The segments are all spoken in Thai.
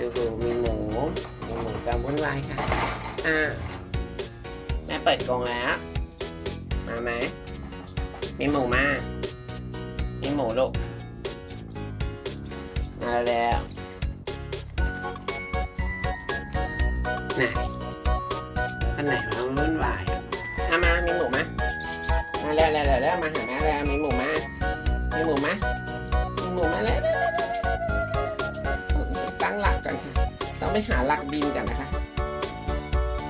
ดูดูมีหมูมีหมูกำวุ่นวายค่ะ อ่าแม่เปิดกรงแล้ว มาไหม มีหมูมา มีหมูลูก มาแล้วไหนอันไหนมันวุ่นวายอะเอามา มีหมูมามาแล้วแล้วแล้วมาหาแม่แล้วมีหมูมา มีหมูมา มีหมูมาแล้ว ไปหาหลักบินกันนะคะ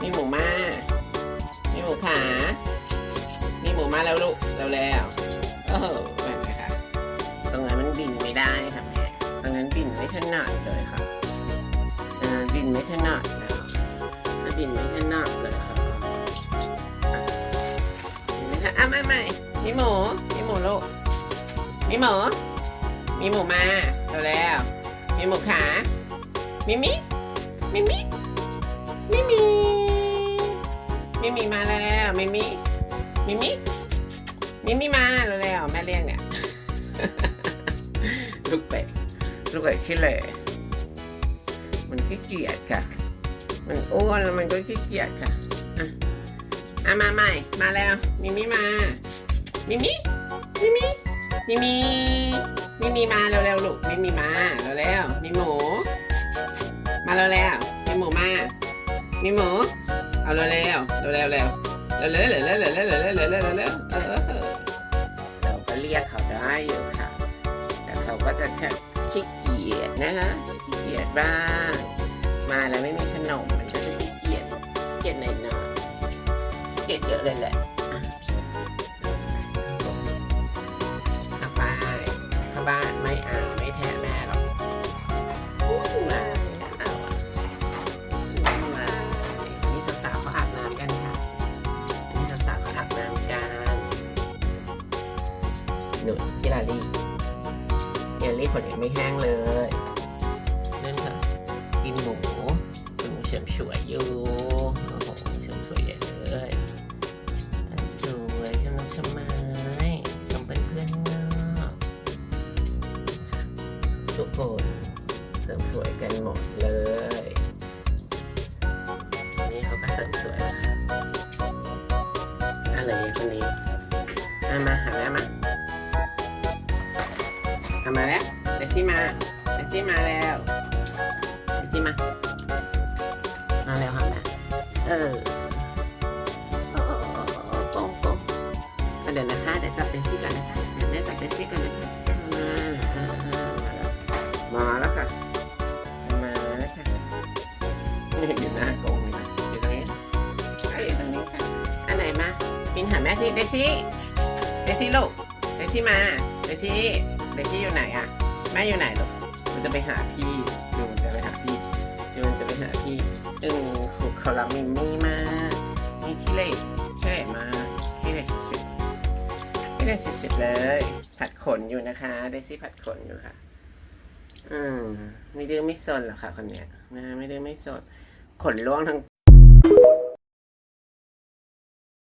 มีหมูมามีหมูขา มีหมูมาแล้วลูกแล้วแล้วโอ้โหแบบไหนคะตรงนั้นมันบินไม่ได้ค่ะแม่ตรงนั้นบินไม่ถนัดเลยค่ะอ่าบินไม่ถนัดนะคะบินไม่ถนัดเลยค่ะอะเห็นไหมคะอะไม่ไม่มีหมูมีหมูลูกมีหมูมีหมูมาแล้วแล้วมีหมูขามิมิ มิมิมิมิมิมิมาแล้วมิมิมิมิมิมิมาแล้วแล้วแม่เลี้ยงเนี่ยลูกเป็ดลูกเป็ดขี้เหร่มันขี้เกียจค่ะ มันอ้วนแล้วมันก็ขี้เกียจค่ะอะอะมาใหม่มาแล้วมิมิมามิมิมิมิมิมิมิมิมาเร็วๆลูกมิมิมาเร็วๆมีหมู มาเร็วๆมีหมูมา มีหมู เอาเร็วๆเร็วๆเร็วๆเร็วๆเร็วๆเร็วๆเร็วๆเร็วๆเร็วๆเร็วๆเร็วๆเร็วๆเร็วๆเออเราก็เรียกเขาได้อยู่ค่ะ แต่เขาก็จะแค่ขี้เกียจนะคะขี้เกียจบ้าง มาแล้วไม่มีขนมมันก็จะขี้เกียจเกียจหน่อยๆเกียจเยอะเลยแหละ หนุนพี่ลาลี่พี่ลาลี่ขนยังไม่แห้งเลยนั่นค่ะกินหมูกินหมูเฉิมฉวยอยู่โอ้โหเฉิมสวยใหญ่เลยอันสวยชมน้องชมไม้ชมเพื่อนๆข้างนอกทุกคนเสริมสวยกันหมดเลย นี่เขาก็เสริมสวยแล้วค่ะ มาแล้วเดซี่มาเดซี่มาแล้วเดซี่มา มาแล้วค่ะแม่เออโอ้โอ้โอ้โอ้โป้งโป้งเดี๋ยวนะคะเดี๋ยวจับเดซี่กันนะคะเดี๋ยวแม่จับเดซี่กันนะคะมาอ่ามาแล้วมาแล้วค่ะมาแล้วค่ะอยู่หน้ากรงเลยนะอยู่ตรงนี้เอ้ยอยู่ตรงนี้ค่ะอันไหนมาบินหาแม่สิเดซี่เดซี่ลูกเดซี่มาเดซี่ เดซี่อยู่ไหนอะแม่อยู่ไหนลูกมันจะไปหาพี่ดูมันจะไปหาพี่ดูมันจะไปหาพี่อืมเขาเขารักมิมมี่มากนี่ขี้เหร่ขี้เหร่มาขี้เหร่สุดๆขี้เหร่สุดๆเลย ผัดขนอยู่นะคะเดซี่ผัดขนอยู่ค่ะ อืมไม่ดื้อไม่ซนหรอกค่ะคนเนี้ยนะไม่ดื้อไม่ซนขนร่วงทั้ง